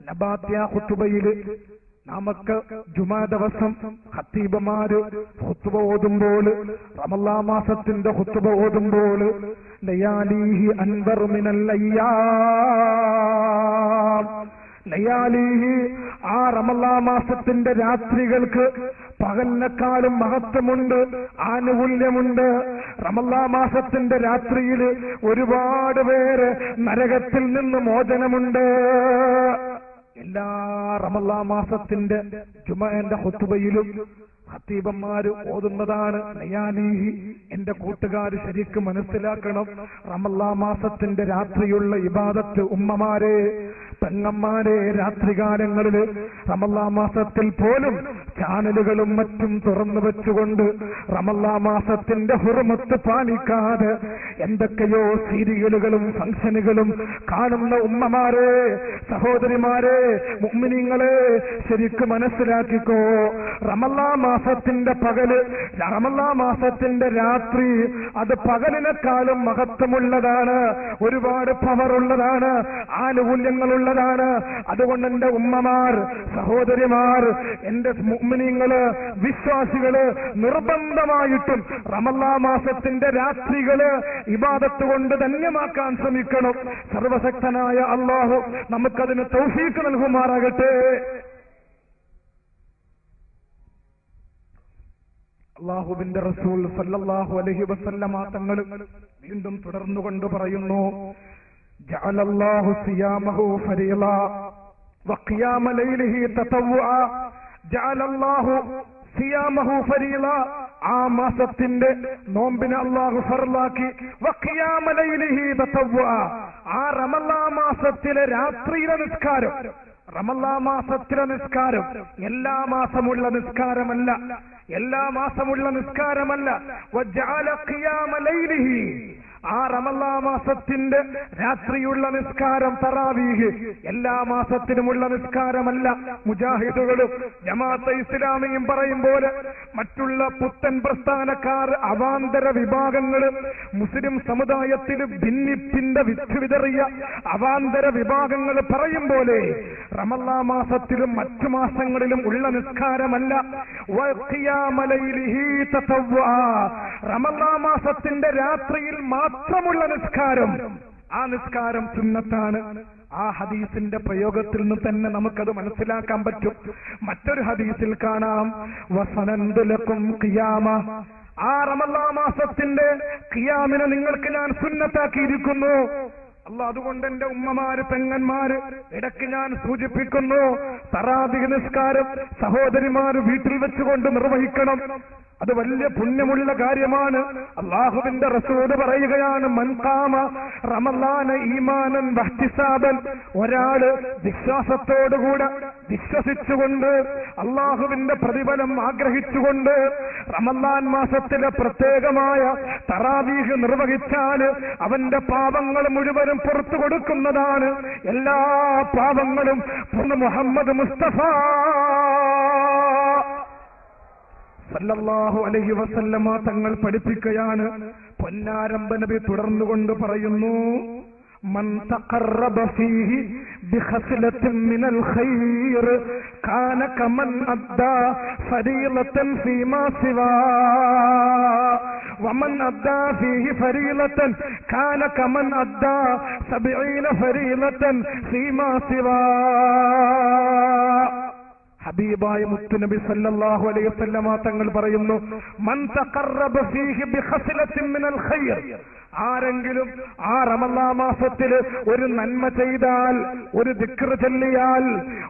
നബാത്യ ഖുത്തുബയിൽ നമുക്ക് ജുമാ ദിവസം ഹത്തീബമാര് ഹുത്തുബ ഓതുമ്പോൾ റമല്ലാ മാസത്തിന്റെ ഹുത്തുബ ഓതുമ്പോൾ ലയാലിഹി അൻവർ മിനല്ലയ്യാ. ലയാലിഹി ആ റമല്ലാ മാസത്തിന്റെ രാത്രികൾക്ക് പകലിനെക്കാളും മഹത്വമുണ്ട് ആനുകൂല്യമുണ്ട്. റമല്ലാ മാസത്തിന്റെ രാത്രിയിൽ ഒരുപാട് പേര് നരകത്തിൽ നിന്ന് മോചനമുണ്ട്. എല്ലാ റമല്ലാ മാസത്തിന്റെ ജുമന്റെ ഹുത്തുബയിലും ഹത്തീബന്മാര് ഓതുന്നതാണ്. നയാനീഹി എന്റെ കൂട്ടുകാർ ശരിക്കും മനസ്സിലാക്കണം റമല്ലാ മാസത്തിന്റെ രാത്രിയുള്ള ഇബാദത്ത് ഉമ്മമാരെ പെങ്ങന്മാരെ രാത്രികാലങ്ങളിൽ റമല്ലാ മാസത്തിൽ പോലും ചാനലുകളും മറ്റും തുറന്നു വെച്ചുകൊണ്ട് റമല്ലാ മാസത്തിന്റെ ഹുറമത്ത് പാലിക്കാതെ എന്തൊക്കെയോ സീരിയലുകളും ഫംഗ്ഷനുകളും കാണുന്ന ഉമ്മമാരെ സഹോദരിമാരെ മുമ്മിനിങ്ങളെ ശരിക്ക് മനസ്സിലാക്കിക്കോ. റമല്ലാ മാസത്തിന്റെ പകൽ റമല്ലാ മാസത്തിന്റെ രാത്രി അത് പകലിനെക്കാളും മഹത്വമുള്ളതാണ്. ഒരുപാട് പവറുള്ളതാണ് ആനുകൂല്യങ്ങളുള്ളതാണ്. അതുകൊണ്ട് എന്റെ ഉമ്മമാർ സഹോദരിമാർ എന്റെ മുമ്മിനിങ്ങൾ വിശ്വാസികൾ നിർബന്ധമായിട്ടും റമല്ലാ മാസത്തിന്റെ രാത്രികൾ ഇബാദത്ത് കൊണ്ട് ധന്യമാക്കാൻ ശ്രമിക്കണം. സർവശക്തനായ അള്ളാഹു നമുക്കതിന് തൗഫീക്ക് നൽകുമാറാകട്ടെ. അള്ളാഹുവിന്റെ റസൂൽ സല്ലല്ലാഹു അലഹി വസല്ലമ തങ്ങൾ വീണ്ടും തുടർന്നുകൊണ്ട് പറയുന്നു ജഅലല്ലാഹു സിയാമഹു ഫരീള വഖിയാമ ലൈലിഹി തതവ്വുഅ ജഅലല്ലാഹു സിയാമഹു ഫരീള ആ മാസത്തിന്റെ നോമ്പിനെ അള്ളാഹു ഫറലാക്കി ആ റമളാ മാസത്തിലെ രാത്രിയിലെ നിസ്കാരം റമല്ലാ മാസത്തിലെ നിസ്കാരം എല്ലാ മാസമുള്ള നിസ്കാരമല്ല എല്ലാ മാസമുള്ള നിസ്കാരമല്ല ആ റമല്ലാ മാസത്തിന്റെ രാത്രിയുള്ള നിസ്കാരം തറാവീഹ്. എല്ലാ മാസത്തിനുമുള്ള നിസ്കാരമല്ല. മുജാഹിദുകളും ജമാഅത്തെ ഇസ്ലാമിയും പറയും പോലെ മറ്റുള്ള പുത്തൻ പ്രസ്ഥാനക്കാർ അവാന്തര വിഭാഗങ്ങൾ മുസ്ലിം സമുദായത്തിൽ ഭിന്നിപ്പിന്റെ വിത്ത് വിതറിയ അവാന്തര വിഭാഗങ്ങൾ പറയും പോലെ റമല്ലാ മാസത്തിലും മറ്റു മാസങ്ങളിലും ഉള്ള നിസ്കാരമല്ല. റമല്ലാ മാസത്തിന്റെ രാത്രിയിൽ മാത്രമുള്ള നിസ്കാരം. ആ നിസ്കാരം സുന്നത്താണ്. ആ ഹദീസിന്റെ പ്രയോഗത്തിൽ നിന്ന് തന്നെ നമുക്കത് മനസ്സിലാക്കാൻ പറ്റും. മറ്റൊരു ഹദീസിൽ കാണാം. വസനന്തുലക്കും കിയാമ ആ റമല്ലാ മാസത്തിന്റെ കിയാമിനെ നിങ്ങൾക്ക് ഞാൻ സുന്നത്താക്കിയിരിക്കുന്നു. അല്ല അതുകൊണ്ട് എന്റെ ഉമ്മമാര് പെങ്ങന്മാര് ഇടയ്ക്ക് ഞാൻ സൂചിപ്പിക്കുന്നു. തറാബിക നിസ്കാരം സഹോദരിമാര് വീട്ടിൽ വെച്ചുകൊണ്ട് നിർവഹിക്കണം. അത് വലിയ പുണ്യമുള്ള കാര്യമാണ്. അള്ളാഹുവിന്റെ റസൂദ് പറയുകയാണ് മൻകാമ റമലാന ഈമാനൻ ഭക്തിസാദൻ ഒരാൾ വിശ്വാസത്തോടുകൂടെ വിശ്വസിച്ചുകൊണ്ട് അള്ളാഹുവിന്റെ പ്രതിഫലം ആഗ്രഹിച്ചുകൊണ്ട് റമലാൻ മാസത്തിലെ പ്രത്യേകമായ തറാവീഹ് നിർവഹിച്ചാൽ അവന്റെ പാപങ്ങൾ മുഴുവനും പുറത്തു കൊടുക്കുന്നതാണ്. എല്ലാ പാപങ്ങളും മുഹമ്മദ് മുസ്തഫ സല്ലല്ലാഹു അലൈഹി വസല്ലമ തങ്ങൾ പഠിപ്പിക്കുകയാണ് പൊന്നാരംഭ നബി തുടർന്നുകൊണ്ട് പറയുന്നു من تقرب فيه بخصلة من الخير كان كمن أدى فريضة فيما سواه ومن أدى فيه فريضة كان كمن أدى سبعين فريضة فيما سواه ഹബീബായ മുത്തുനബി സല്ലല്ലാഹു അലൈഹി തങ്ങൾ പറയുന്നു മൻ തഖറബ ഫീഹി ബിഖസ്ലത്തിൻ മിനൽ ഖൈർ. ആരെങ്കിലും ആ റമല്ലാ മാസത്തിൽ ഒരു നന്മ ചെയ്താൽ ഒരു ദിക്ർ ചൊല്ലിയാൽ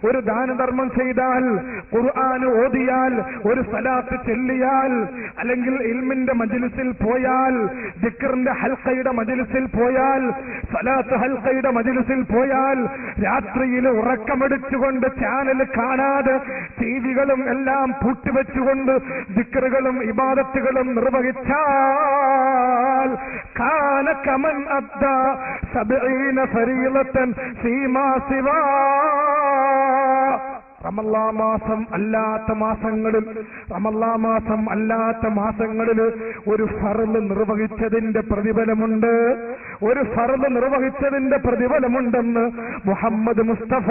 ഒരു ദാനധർമ്മം ചെയ്താൽ ഖുർആൻ ഓതിയാൽ ഒരു സലാത്ത് ചൊല്ലിയാൽ അല്ലെങ്കിൽ ഇൽമിന്റെ മജിലിസിൽ പോയാൽ ദിക്റിന്റെ ഹൽക്കയുടെ മജിലിസിൽ പോയാൽ സലാത്ത് ഹൽക്കയുടെ മജിലിസിൽ പോയാൽ രാത്രിയിൽ ഉറക്കമെടുത്തുകൊണ്ട് ചാനൽ കാണാതെ ടിവികളും എല്ലാം പൂട്ടിവെച്ചുകൊണ്ട് ദിക്കറുകളും ഇബാദത്തുകളും നിർവഹിച്ചാൽ സീമാ റമല്ലാ മാസം അല്ലാത്ത മാസങ്ങളിൽ റമല്ലാ മാസം അല്ലാത്ത മാസങ്ങളിൽ ഒരു ഫറൽ നിർവഹിച്ചതിന്റെ പ്രതിഫലമുണ്ട്. ഒരു ഫറൽ നിർവഹിച്ചതിന്റെ പ്രതിഫലമുണ്ടെന്ന് മുഹമ്മദ് മുസ്തഫ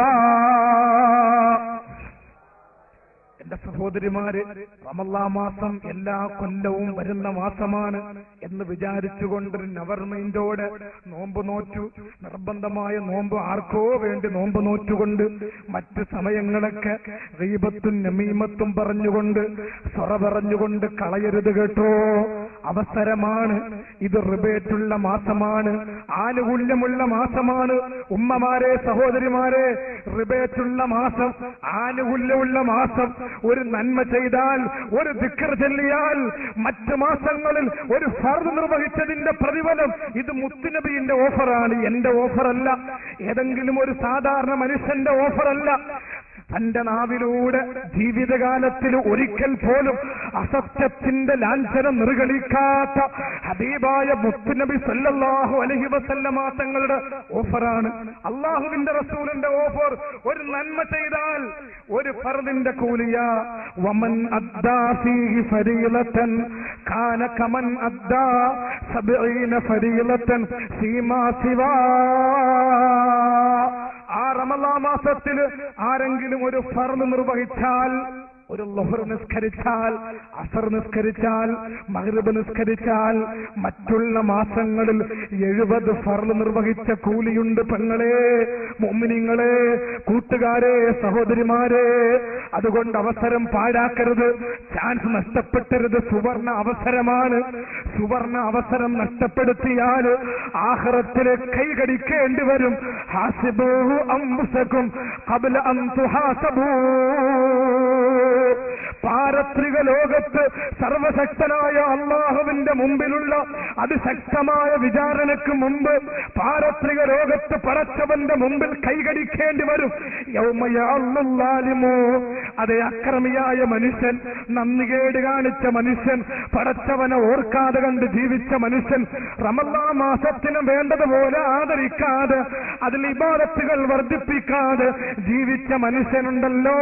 എന്റെ സഹോദരിമാര് റമല്ലാ മാസം എല്ലാ കൊല്ലവും വരുന്ന മാസമാണ് എന്ന് വിചാരിച്ചുകൊണ്ട് നവർ മൈൻഡോടെ നോമ്പ് നോറ്റു. നിർബന്ധമായ നോമ്പ് ആർക്കോ വേണ്ടി നോമ്പ് നോറ്റുകൊണ്ട് മറ്റ് സമയങ്ങളൊക്കെ റീബത്തും നമീമത്തും പറഞ്ഞുകൊണ്ട് സ്വറ പറഞ്ഞുകൊണ്ട് കളയരുത് കേട്ടോ. അവസരമാണ്. ഇത് റിബേറ്റുള്ള മാസമാണ്. ആനുകൂല്യമുള്ള മാസമാണ്. ഉമ്മമാരെ സഹോദരിമാരെ റിബേറ്റുള്ള മാസം ആനുകൂല്യമുള്ള മാസം. ഒരു നന്മ ചെയ്താൽ ഒരു ദിക്കർ ചെല്ലിയാൽ മറ്റ് മാസങ്ങളിൽ ഒരു ഫർദ് നിർവഹിച്ചതിന്റെ പ്രതിഫലം ഇത് മുത്തുനബിന്റെ ഓഫറാണ്. എന്റെ ഓഫറല്ല. ഏതെങ്കിലും ഒരു സാധാരണ മനുഷ്യന്റെ ഓഫറല്ല. തന്റെ നാവിലൂടെ ജീവിതകാലത്തിൽ ഒരിക്കൽ പോലും അസത്യത്തിന്റെ ലാഞ്ചനം നിറകളിക്കാത്ത ഹബീബായ മുത്തുനബി സല്ലല്ലാഹു അലഹി വസല്ലമ തങ്ങളുടെ ഓഫറാണ്. അള്ളാഹുവിന്റെ റസൂലിന്റെ ഓഫർ ഒരു നന്മ ചെയ്താൽ ഒരു ഫർദിന്റെ കൂലിയ. വമൻ അദ്ദാ ഫീഹി ഫരീലതൻ കാന കമൻ അദ്ദാ സീമാ സിവാ. ആ റമലാ മാസത്തിൽ ആരെങ്കിലും ഒരു ഫർദ് നിർവഹിച്ചാൽ ഒരു ലൊഹർ നിസ്കരിച്ചാൽ അസർ നിസ്കരിച്ചാൽ മഹ്രിബ് നിസ്കരിച്ചാൽ മറ്റുള്ള മാസങ്ങളിൽ എഴുപത് ഫർൾ നിർവഹിച്ച കൂലിയുണ്ട് പെങ്ങളെ മുമ്മിനിങ്ങളെ കൂട്ടുകാരെ സഹോദരിമാരെ. അതുകൊണ്ട് അവസരം പാഴാക്കരുത്. ചാൻസ് നഷ്ടപ്പെട്ടരുത്. സുവർണ അവസരമാണ്. സുവർണ അവസരം നഷ്ടപ്പെടുത്തിയാൽ ആഹ്റത്തിലെ കൈകടിക്കേണ്ടി വരും. ഹാസിബൂ അംബുസക്കും കബല അൻ തുഹാസബൂ. പാരത്രിക ലോകത്ത് സർവശക്തനായ അള്ളാഹുവിന്റെ മുമ്പിലുള്ള അതിശക്തമായ വിചാരണയ്ക്ക് മുമ്പ് പാരത്രിക ലോകത്ത് പടച്ചവന്റെ മുമ്പിൽ കൈകടിക്കേണ്ടി വരും. യൗമയാളിമോ അതെ അക്രമിയായ മനുഷ്യൻ നന്ദികേട് കാണിച്ച മനുഷ്യൻ പടച്ചവനെ ഓർക്കാതെ കണ്ട് ജീവിച്ച മനുഷ്യൻ റമല്ലാ മാസത്തിന് വേണ്ടതുപോലെ ആദരിക്കാതെ അതിൽ ഇബാദത്തുകൾ വർദ്ധിപ്പിക്കാതെ ജീവിച്ച മനുഷ്യനുണ്ടല്ലോ.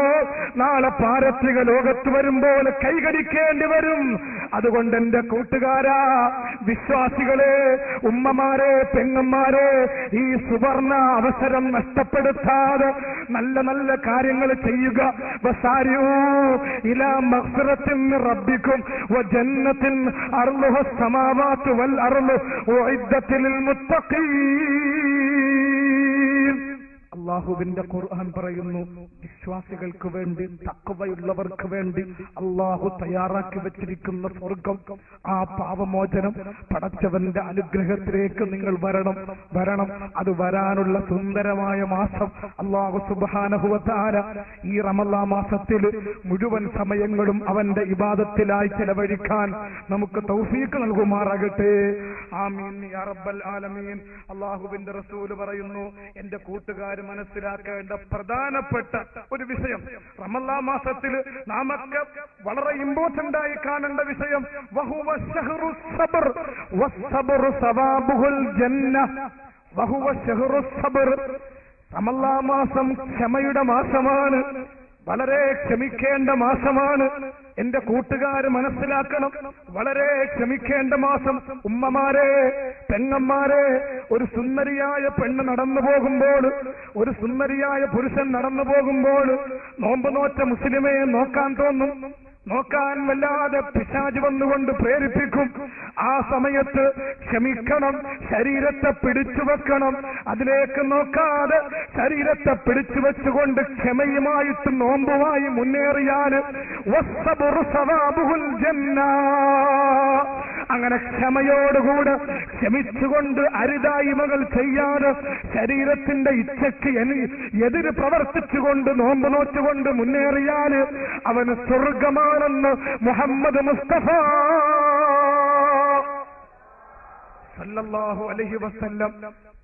നാളെ പാരത്രിക ലോകത്ത് വരുമ്പോൾ കൈകടിക്കേണ്ടി വരും. അതുകൊണ്ട് എന്റെ കൂട്ടുകാരാ വിശ്വാസികളെ ഉമ്മമാരെ പെങ്ങന്മാരെ ഈ സുവർണ അവസരം നഷ്ടപ്പെടുത്താതെ നല്ല നല്ല കാര്യങ്ങൾ ചെയ്യുക. ഇലാ റബ്ബിക്കും സമാവാത്ത് വൽ അർളു മുത്തഖീ അള്ളാഹുവിന്റെ ഖുർആൻ പറയുന്നു വിശ്വാസികൾക്ക് വേണ്ടി തക്കവയുള്ളവർക്ക് വേണ്ടി അള്ളാഹു തയ്യാറാക്കി വെച്ചിരിക്കുന്ന സ്വർഗം ആ പാപമോചനം പടച്ചവന്റെ അനുഗ്രഹത്തിലേക്ക് നിങ്ങൾ വരണം വരണം. അത് വരാനുള്ള സുന്ദരമായ മാസം അള്ളാഹു സുബാനഹുവത്താര ഈ റമല്ലാ മാസത്തിൽ മുഴുവൻ സമയങ്ങളും അവന്റെ ഇബാദത്തിലായി ചെലവഴിക്കാൻ നമുക്ക് തൗഫീക്ക് നൽകുമാറാകട്ടെ. ആമീൻ. യാ റബ്ബൽ ആലമീൻ. അള്ളാഹുവിന്റെ റസൂൽ പറയുന്നു എന്റെ കൂട്ടുകാർ മനസ്സിലാക്കേണ്ട പ്രധാനപ്പെട്ട ഒരു വിഷയം. റമല്ലാ മാസത്തിൽ നാമൊക്കെ വളരെ ഇമ്പോർട്ടന്റ് ആയി കാണേണ്ട വിഷയം റമല്ലാ മാസം ക്ഷമയുടെ മാസമാണ്. വളരെ ക്ഷമിക്കേണ്ട മാസമാണ്. എന്റെ കൂട്ടുകാർ മനസ്സിലാക്കണം. വളരെ ക്ഷമിക്കേണ്ട മാസം. ഉമ്മമാരെ പെങ്ങന്മാരെ ഒരു സുന്ദരിയായ പെണ്ണ് നടന്നു പോകുമ്പോൾ ഒരു സുന്ദരിയായ പുരുഷൻ നടന്നു പോകുമ്പോൾ നോമ്പ് നോറ്റ മുസ്ലിമയെ നോക്കാൻ തോന്നും. നോക്കാൻ വല്ലാതെ പിശാജ് വന്നുകൊണ്ട് പ്രേരിപ്പിക്കും. ആ സമയത്ത് ക്ഷമിക്കണം ശരീരത്തെ പിടിച്ചു വെക്കണം. അതിലേക്ക് നോക്കാതെ ശരീരത്തെ പിടിച്ചു വെച്ചുകൊണ്ട് ക്ഷമയുമായിട്ട് നോമ്പുമായി മുന്നേറിയാൽ അങ്ങനെ ക്ഷമയോടുകൂടെ ക്ഷമിച്ചുകൊണ്ട് അരുതായ്മകൾ ചെയ്യാതെ ശരീരത്തിന്റെ ഇച്ഛയ്ക്ക് എതിര് പ്രവർത്തിച്ചുകൊണ്ട് നോമ്പ് നോച്ചുകൊണ്ട് മുന്നേറിയാൽ അവന് സ്വർഗമാണെന്ന് മുഹമ്മദ് മുസ്തഫ. സല്ലല്ലാഹു അലഹി വസ്ല്ലം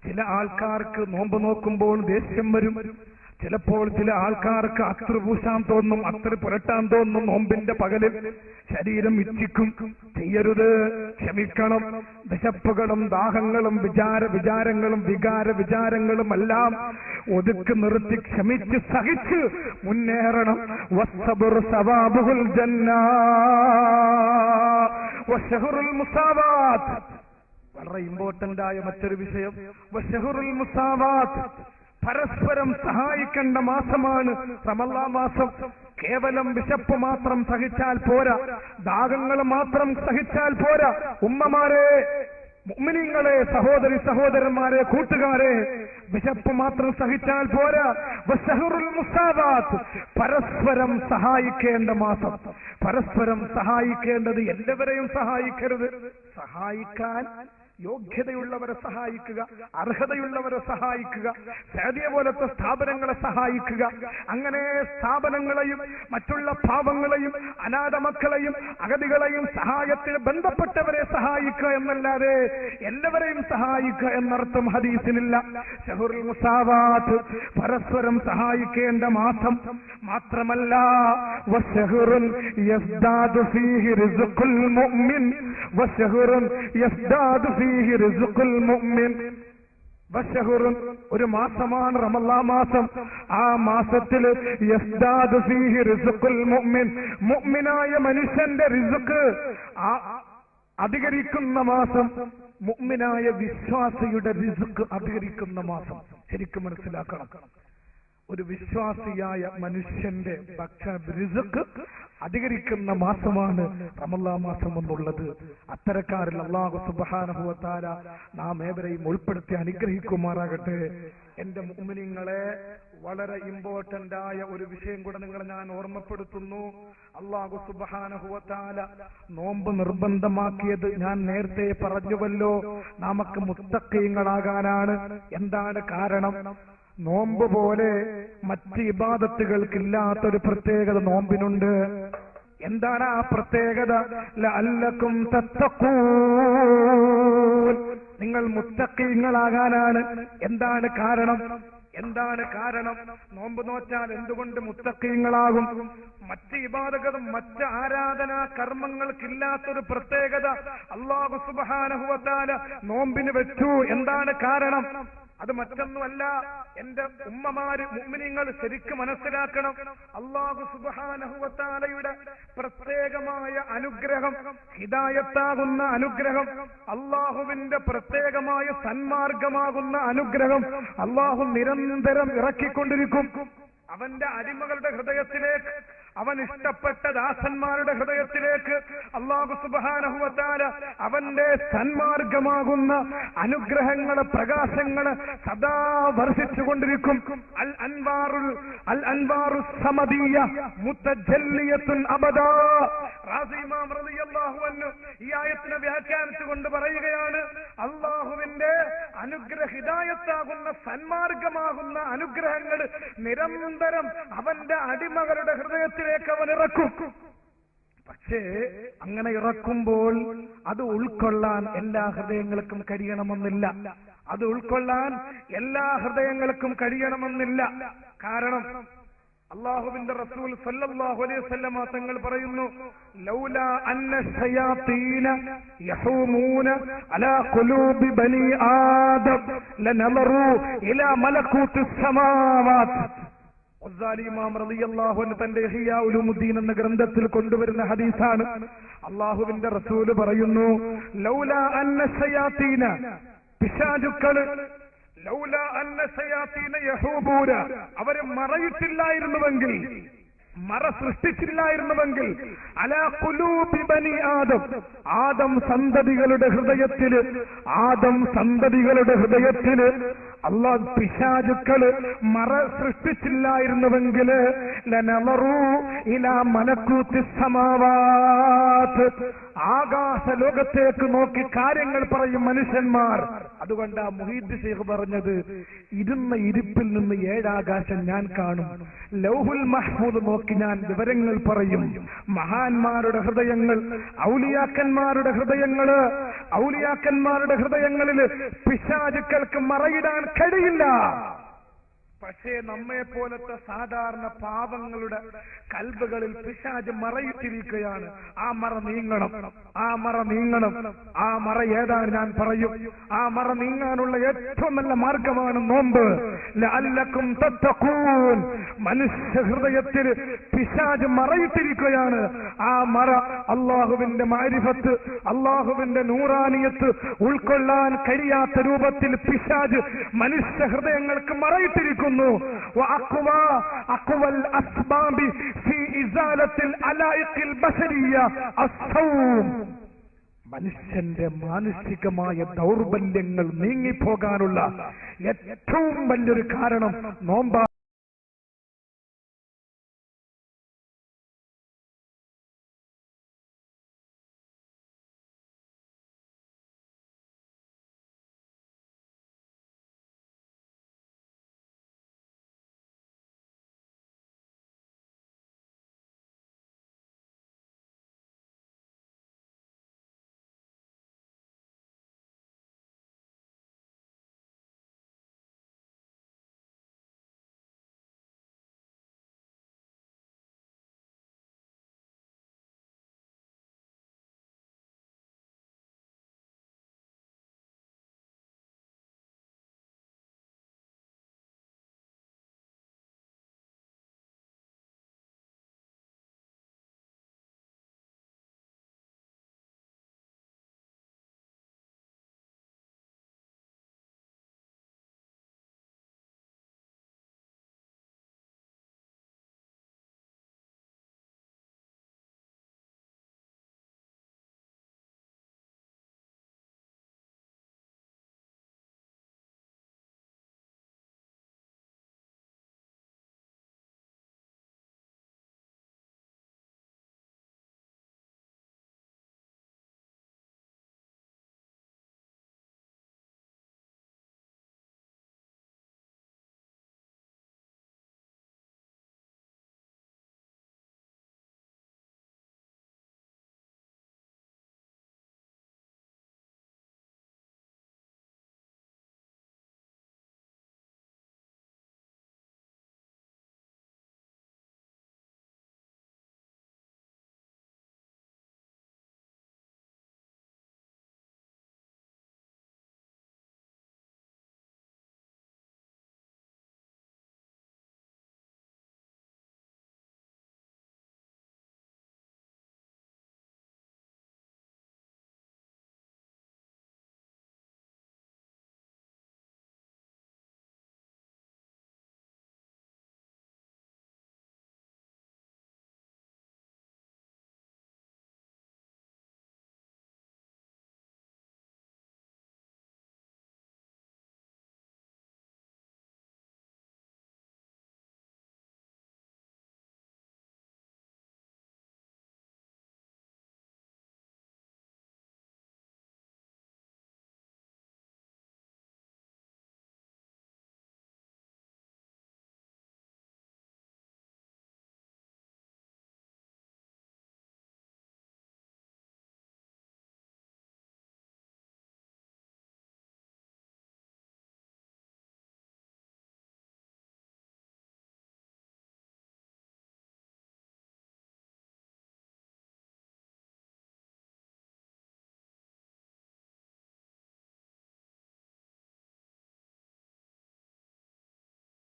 ചില ആൾക്കാർക്ക് നോമ്പ് നോക്കുമ്പോൾ ദേഷ്യം വരും. ചിലപ്പോൾ ചില ആൾക്കാർക്ക് അത്ര പൂശാൻ തോന്നും അത്ര പുരട്ടാൻ തോന്നും നോമ്പിന്റെ പകലിൽ. ശരീരം ഇച്ഛിക്കും. ചെയ്യരുത്. ക്ഷമിക്കണം. വിശപ്പുകളും ദാഹങ്ങളും വിചാര വിചാരങ്ങളും വികാര വിചാരങ്ങളും എല്ലാം ഒതുക്കി നിർത്തി ക്ഷമിച്ച് സഹിച്ച് മുന്നേറണം. വസ്സബുർ സവാബുൽ ജന്ന. മുസാവാത്ത്. വളരെ ഇമ്പോർട്ടന്റ് ആയ മറ്റൊരു വിഷയം. വഷഹുറുൽ മുസാവാത്ത്. പരസ്പരം സഹായിക്കേണ്ട മാസമാണ് റമല്ലാ മാസം. കേവലം വിശപ്പ് മാത്രം സഹിച്ചാൽ പോരാ. ദാഹങ്ങൾ മാത്രം സഹിച്ചാൽ പോരാ. ഉമ്മമാരെ മുഅ്മിനീങ്ങളെ സഹോദരി സഹോദരന്മാരെ കൂട്ടുകാരെ വിശപ്പ് മാത്രം സഹിച്ചാൽ പോരാ. പരസ്പരം സഹായിക്കേണ്ട മാസം. പരസ്പരം സഹായിക്കേണ്ടത് എല്ലാവരെയും സഹായിക്കരുത്. സഹായിക്കാൻ യോഗ്യതയുള്ളവരെ സഹായിക്കുക അർഹതയുള്ളവരെ സഹായിക്കുക സേദിയ പോലത്തെ സ്ഥാപനങ്ങളെ സഹായിക്കുക. അങ്ങനെ സ്ഥാപനങ്ങളെയും മറ്റുള്ള പാവങ്ങളെയും അനാഥ മക്കളെയും അഗതികളെയും സഹായത്തിന് ബന്ധപ്പെട്ടവരെ സഹായിക്കുക എന്നല്ലാതെ എല്ലാവരെയും സഹായിക്കുക എന്നർത്ഥം ഹദീസിനില്ല. ഷഹുറിൽ മുസാവാത്ത് പരസ്പരം സഹായിക്കേണ്ട മാസം മാത്രമല്ല. ഫീഹി മുഅ്മിൻ യസ്ദാദു ഒരു മാസമാണ് റമല്ലാ മാസം. ആ മാസത്തിൽ മുഅ്മിനായ മനുഷ്യന്റെ റിസ്ഖ് ആ അധികരിക്കുന്ന മാസം മുഅ്മിനായ വിശ്വാസിയുടെ റിസ്ഖ് അധികരിക്കുന്ന മാസം. ശരിക്കും മനസ്സിലാക്കണം. ഒരു വിശ്വാസിയായ മനുഷ്യന്റെ ഭക്ഷണ റിസ്ക് അധികരിക്കുന്ന മാസമാണ് റമല്ലാ മാസം എന്നുള്ളത്. അത്തരക്കാരിൽ അള്ളാഹു സുബാനുഭവത്താര നാം ഏവരെയും ഉൾപ്പെടുത്തി അനുഗ്രഹിക്കുമാറാകട്ടെ. എന്റെ മുമ്മിനിങ്ങളെ വളരെ ഇമ്പോർട്ടന്റ് ആയ ഒരു വിഷയം കൂടെ നിങ്ങളെ ഞാൻ ഓർമ്മപ്പെടുത്തുന്നു. അള്ളാഹു സുബാനുഭവത്താല നോമ്പ് നിർബന്ധമാക്കിയത് ഞാൻ നേരത്തെ പറഞ്ഞുവല്ലോ. നമുക്ക് മുത്തക്കയങ്ങളാകാനാണ് എന്താണ് കാരണം? നോമ്പ് പോലെ മറ്റ് ഇബാദത്തുകൾക്കില്ലാത്തൊരു പ്രത്യേകത നോമ്പിനുണ്ട്. എന്താണ് ആ പ്രത്യേകത? അല്ലക്കും തത്തക്കൂ നിങ്ങൾ മുത്തക്കീങ്ങളാകാനാണ് എന്താണ് കാരണം? എന്താണ് കാരണം? നോമ്പ് നോറ്റാൽ എന്തുകൊണ്ട് മുത്തക്കീങ്ങളാകും മറ്റ് ഇബാദകതും മറ്റ് ആരാധനാ കർമ്മങ്ങൾക്കില്ലാത്തൊരു പ്രത്യേകത അള്ളാഹു സുബാനഹുവത്താല നോമ്പിന് വെച്ചു. എന്താണ് കാരണം? അത് മറ്റൊന്നുമല്ല എന്റെ ഉമ്മമാര് മുമ്മിനിങ്ങൾ ശരിക്കും മനസ്സിലാക്കണം. അള്ളാഹു സുബാനഹുവത്താലയുടെ പ്രത്യേകമായ അനുഗ്രഹം ഹിതായത്താകുന്ന അനുഗ്രഹം അള്ളാഹുവിന്റെ പ്രത്യേകമായ സന്മാർഗമാകുന്ന അനുഗ്രഹം അള്ളാഹു നിരന്തരം ഇറക്കിക്കൊണ്ടിരിക്കും. അവന്റെ അടിമകളുടെ ഹൃദയത്തിലേക്ക് അവൻ ഇഷ്ടപ്പെട്ട ദാസന്മാരുടെ ഹൃദയത്തിലേക്ക് അള്ളാഹു സുബാനഹുവത്താല അവന്റെ സന്മാർഗമാകുന്ന അനുഗ്രഹങ്ങൾ പ്രകാശങ്ങൾ സദാ വർഷിച്ചുകൊണ്ടിരിക്കും. അൽ അൻവാറുൽ അൽ അൻവാറു സമതീയ മുത്തജല്ലിയത്തുൻ അബദാ. ഈ ആയത്തിനെ വ്യാഖ്യാനിച്ചുകൊണ്ട് പറയുകയാണ് അള്ളാഹുവിന്റെ അനുഗ്രഹിതായത്താകുന്ന സന്മാർഗമാകുന്ന അനുഗ്രഹങ്ങൾ നിരന്തരം അവന്റെ അടിമകളുടെ ഹൃദയത്തിലേക്ക് അവൻ ഇറക്കും. പക്ഷേ അങ്ങനെ ഇറക്കുമ്പോൾ അത് ഉൾക്കൊള്ളാൻ എല്ലാ ഹൃദയങ്ങൾക്കും കഴിയണമെന്നില്ല. അത് ഉൾക്കൊള്ളാൻ എല്ലാ ഹൃദയങ്ങൾക്കും കഴിയണമെന്നില്ല. കാരണം അള്ളാഹുവിന്റെ റസൂൽ സല്ലല്ലാഹു അലൈഹി വസല്ലമ തങ്ങൾ പറയുന്നു ലൗല അന്ന ശയാതീന യഹൂമൂന അലാ ഖുലൂബി ബനി ആദം ലനമറു ഇലാ മലകൂത്തി സമാവാത്ത്. തന്റെ എന്ന ഗ്രന്ഥത്തിൽ കൊണ്ടുവരുന്ന ഹദീസാണ്. അള്ളാഹുവിന്റെ റസൂൽ പറയുന്നു ലൗല അന്ന സയാത്തീന പിശാചുക്കൾ ലൗല അന്ന സയാത്തീന യഹൂബൂന അവരെ മറയിട്ടില്ലായിരുന്നുവെങ്കിൽ മറ സൃഷ്ടിച്ചില്ലായിരുന്നുവെങ്കിൽ ബനി ആദം ആദം സന്തതികളുടെ ഹൃദയത്തിൽ ആദം സന്തതികളുടെ ഹൃദയത്തിൽ അള്ളാഹ് പിശാചുക്കൾ മറ സൃഷ്ടിച്ചില്ലായിരുന്നുവെങ്കിൽ ആകാശലോകത്തേക്ക് നോക്കി കാര്യങ്ങൾ പറയും മനുഷ്യന്മാർ. അതുകൊണ്ട് ആ മുഹീദ് ഷെയ്ഖ് പറഞ്ഞത് ഇരുന്ന ഇരിപ്പിൽ നിന്ന് ഏഴാകാശം ഞാൻ കാണും. ലൗഹുൽ മഹ്മൂദ് നോക്കി ഞാൻ വിവരങ്ങൾ പറയും. മഹാന്മാരുടെ ഹൃദയങ്ങൾ ഔലിയാക്കന്മാരുടെ ഹൃദയങ്ങൾ ഔലിയാക്കന്മാരുടെ ഹൃദയങ്ങളിൽ പിശാചുക്കൾക്ക് മറയിടാൻ katie hynda പക്ഷേ നമ്മെ പോലത്തെ സാധാരണ പാപങ്ങളുടെ കൽബുകളിൽ പിശാജ് മറയിട്ടിരിക്കുകയാണ്. ആ മറ നീങ്ങണം. ആ മറ നീങ്ങണം. ആ മറ ഏതാണ് ഞാൻ പറയും? ആ മറ നീങ്ങാനുള്ള ഏറ്റവും നല്ല മാർഗമാണ് നോമ്പ്. തത്തഖൂൻ. മനുഷ്യ ഹൃദയത്തിൽ പിശാജ് മറയിട്ടിരിക്കുകയാണ്. ആ മറ അള്ളാഹുവിന്റെ മാരിഫത്ത് അള്ളാഹുവിന്റെ നൂറാനിയത്ത് ഉൾക്കൊള്ളാൻ കഴിയാത്ത രൂപത്തിൽ പിശാജ് മനുഷ്യ ഹൃദയങ്ങൾക്ക് മറയിട്ടിരിക്കുന്നു പറയുന്നു മനുഷ്യന്റെ മാനസികമായ ദൗർബല്യങ്ങൾ നീങ്ങിപ്പോകാനുള്ള ഏറ്റവും വലിയൊരു കാരണം നോമ്പാ